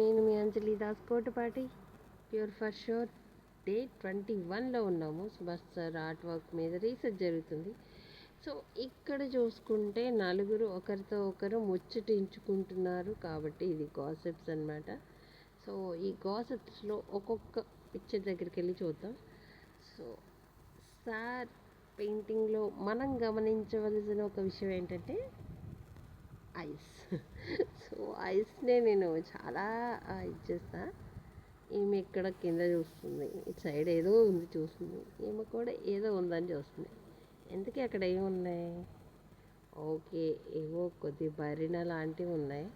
నేను మీ Anjali Das Kotapati pure for sure day twenty వన్లో ఉన్నాము. సుభాష్ సార్ ఆర్ట్ వర్క్ మీద రీసెర్చ్ జరుగుతుంది. సో ఇక్కడ చూసుకుంటే నలుగురు ఒకరితో ఒకరు ముచ్చటించుకుంటున్నారు కాబట్టి ఇది గాసిప్స్ అనమాట సో ఈ గాసిప్స్లో ఒక్కొక్క పిక్చర్ దగ్గరికి వెళ్ళి చూద్దాం. సో సార్ పెయింటింగ్లో మనం గమనించవలసిన ఒక విషయం ఏంటంటే ఐస్. సో ఐస్నే నేను చాలా ఇది చేస్తా. ఈమె ఇక్కడ కింద చూస్తుంది. ఇటు సైడ్ ఏదో ఉంది చూస్తుంది. ఈమె కూడా ఏదో ఉందని చూస్తుంది. ఎందుకు అక్కడ ఏమున్నాయి ఓకే ఏవో కొద్ది బరిన లాంటివి ఉన్నాయి.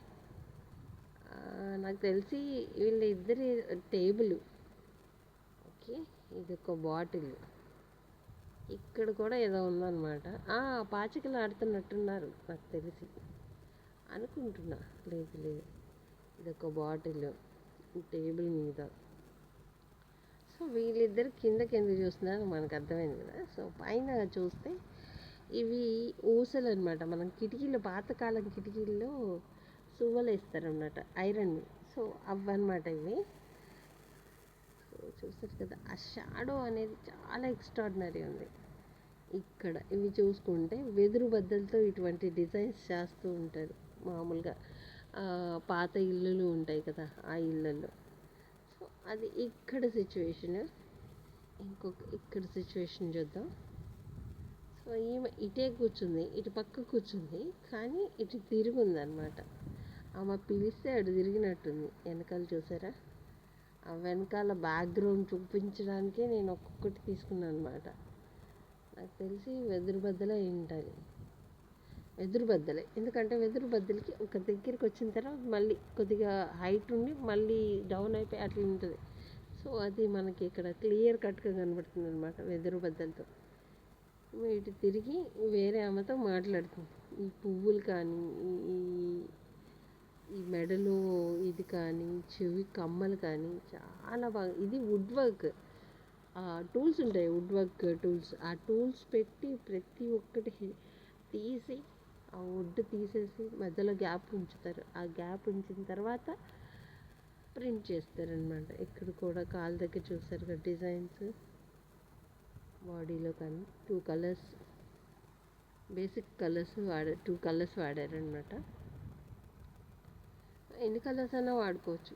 నాకు తెలిసి వీళ్ళ ఇద్దరి టేబుల్. ఓకే ఇది ఒక బాటిల్. ఇక్కడ కూడా ఏదో ఉందన్నమాట. పాచికలు ఆడుతున్నట్టున్నారు నాకు తెలిసి. అనుకుంటున్నా. లేదు లేదు. ఇదొక బాటిల్ టేబుల్ మీద. సో వీళ్ళిద్దరు కిందకి ఎందుకు చూస్తున్నారు మనకు అర్థమైంది కదా. సో పైన చూస్తే ఇవి ఊసలు అనమాట మనం కిటికీలు పాతకాలం కిటికీల్లో సువ్వలు వేస్తారనమాట ఐరన్. సో అన్నమాట ఇవి. సో చూస్తారు కదా ఆ షాడో అనేది చాలా ఎక్స్ట్రాడినరీ ఉంది. ఇక్కడ ఇవి చూసుకుంటే వెదురు బద్దలతో ఇటువంటి డిజైన్స్ చేస్తూ ఉంటారు. మామూలుగా పాత ఇల్లులు ఉంటాయి కదా ఆ ఇళ్ళల్లో. సో అది ఇక్కడ సిచ్యువేషన్ ఇంకొక ఇక్కడ సిచ్యువేషన్ చూద్దాం. సో ఈమె ఇటే కూర్చుంది ఇటు పక్క కూర్చుంది కానీ ఇటు తిరిగి ఆమె పిలిస్తే అటు తిరిగినట్టుంది. వెనకాల చూసారా? ఆ వెనకాల బ్యాక్గ్రౌండ్ చూపించడానికే నేను ఒక్కొక్కటి తీసుకున్నాను అనమాట నాకు తెలిసి వెదురు బద్దలే ఉండాలి వెదురు బద్దలే. ఎందుకంటే వెదురు బద్దలకి ఒక దగ్గరికి వచ్చిన తర్వాత మళ్ళీ కొద్దిగా హైట్ ఉండి మళ్ళీ డౌన్ అయిపోయి అట్లా ఉంటుంది. సో అది మనకి ఇక్కడ క్లియర్ కట్గా కనబడుతుంది అనమాట వెదురు బద్దలతో. ఇటు తిరిగి వేరే ఆమెతో మాట్లాడుతుంది ఈ పువ్వులు కానీ ఈ ఈ మెడలో ఇది కానీ చెవి కమ్మలు కానీ చాలా బాగా ఇది వుడ్ వర్క్ టూల్స్ ఉంటాయి వుడ్ వర్క్ టూల్స్ ఆ టూల్స్ పెట్టి ప్రతి ఒక్కటి తీసి ఆ వుడ్ తీసేసి మధ్యలో గ్యాప్ ఉంచుతారు. ఆ గ్యాప్ ఉంచిన తర్వాత ప్రింట్ చేస్తారనమాట ఇక్కడ కూడా కాలు దగ్గర చూస్తారు కదా డిజైన్స్? బాడీలో కానీ టూ కలర్స్ బేసిక్ కలర్స్ వాడ టూ కలర్స్ వాడారనమాట ఎన్ని కలర్స్ అయినా వాడుకోవచ్చు.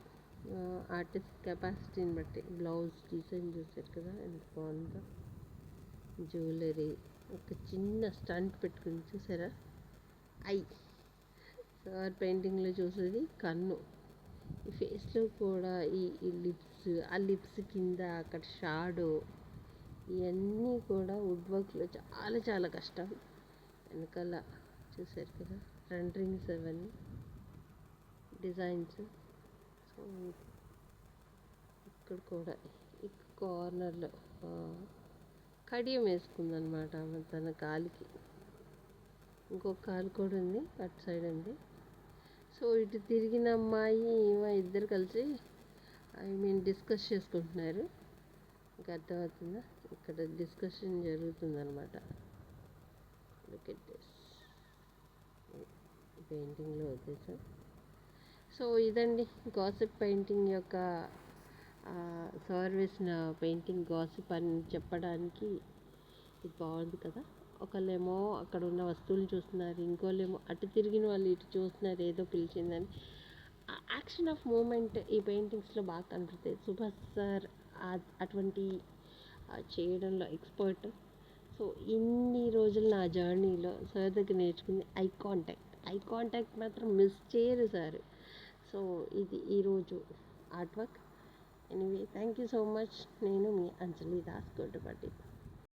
ఆర్టిస్ట్ కెపాసిటీని బట్టి. బ్లౌజ్ డిజైన్ చూసారు కదా ఎంత బాగుందో. జ్యువెలరీ. ఒక చిన్న స్టంట్ పెట్టుకుని చూసారా? ఐ. సార్ పెయింటింగ్లో చూసేది కన్ను. ఈ ఫేస్లో కూడా ఈ ఈ లిప్స్ ఆ లిప్స్ కింద అక్కడ షాడో ఇవన్నీ కూడా వుడ్ వర్క్లో చాలా చాలా కష్టం. వెనకాల చూసారు కదా రెండరింగ్స్ అవన్నీ డిజైన్స్. సో ఇక్కడ కూడా ఈ కార్నర్లో కడియం వేసుకుందనమాట తన కాలికి. ఇంకొక కాలు కూడా ఉంది అటు సైడ్ ఉంది సో ఇటు తిరిగిన అమ్మాయి ఇద్దరు కలిసి ఐ మీన్ డిస్కస్ చేసుకుంటున్నారు. ఇంకా అర్థమవుతుందా? ఇక్కడ డిస్కషన్ జరుగుతుందన్నమాట. పెయింటింగ్లో ఉద్దేశం సో ఇదండి గాసిప్ పెయింటింగ్ యొక్క సార్ వేసిన పెయింటింగ్ గాసిప్ అని చెప్పడానికి ఇది బాగుంది కదా. ఒకళ్ళేమో అక్కడ ఉన్న వస్తువులు చూస్తున్నారు ఇంకోళ్ళేమో అటు తిరిగిన వాళ్ళు ఇటు చూస్తున్నారు ఏదో పిలిచిందని. యాక్షన్ ఆఫ్ మూమెంట్ ఈ పెయింటింగ్స్లో బాగా కనపడుతుంది సుభాష్ సార్ అటువంటి చేయడంలో ఎక్స్పర్ట్. సో ఇన్ని రోజులు నా జర్నీలో సార్ దగ్గర నేర్చుకుంది ఐ కాంటాక్ట్. ఐ కాంటాక్ట్ మాత్రం మిస్ చేయరు సార్. సో ఇది ఈరోజు art work anyway thank you so much. నేను మీ అంజలి దాస్ గొడ్డపట్టి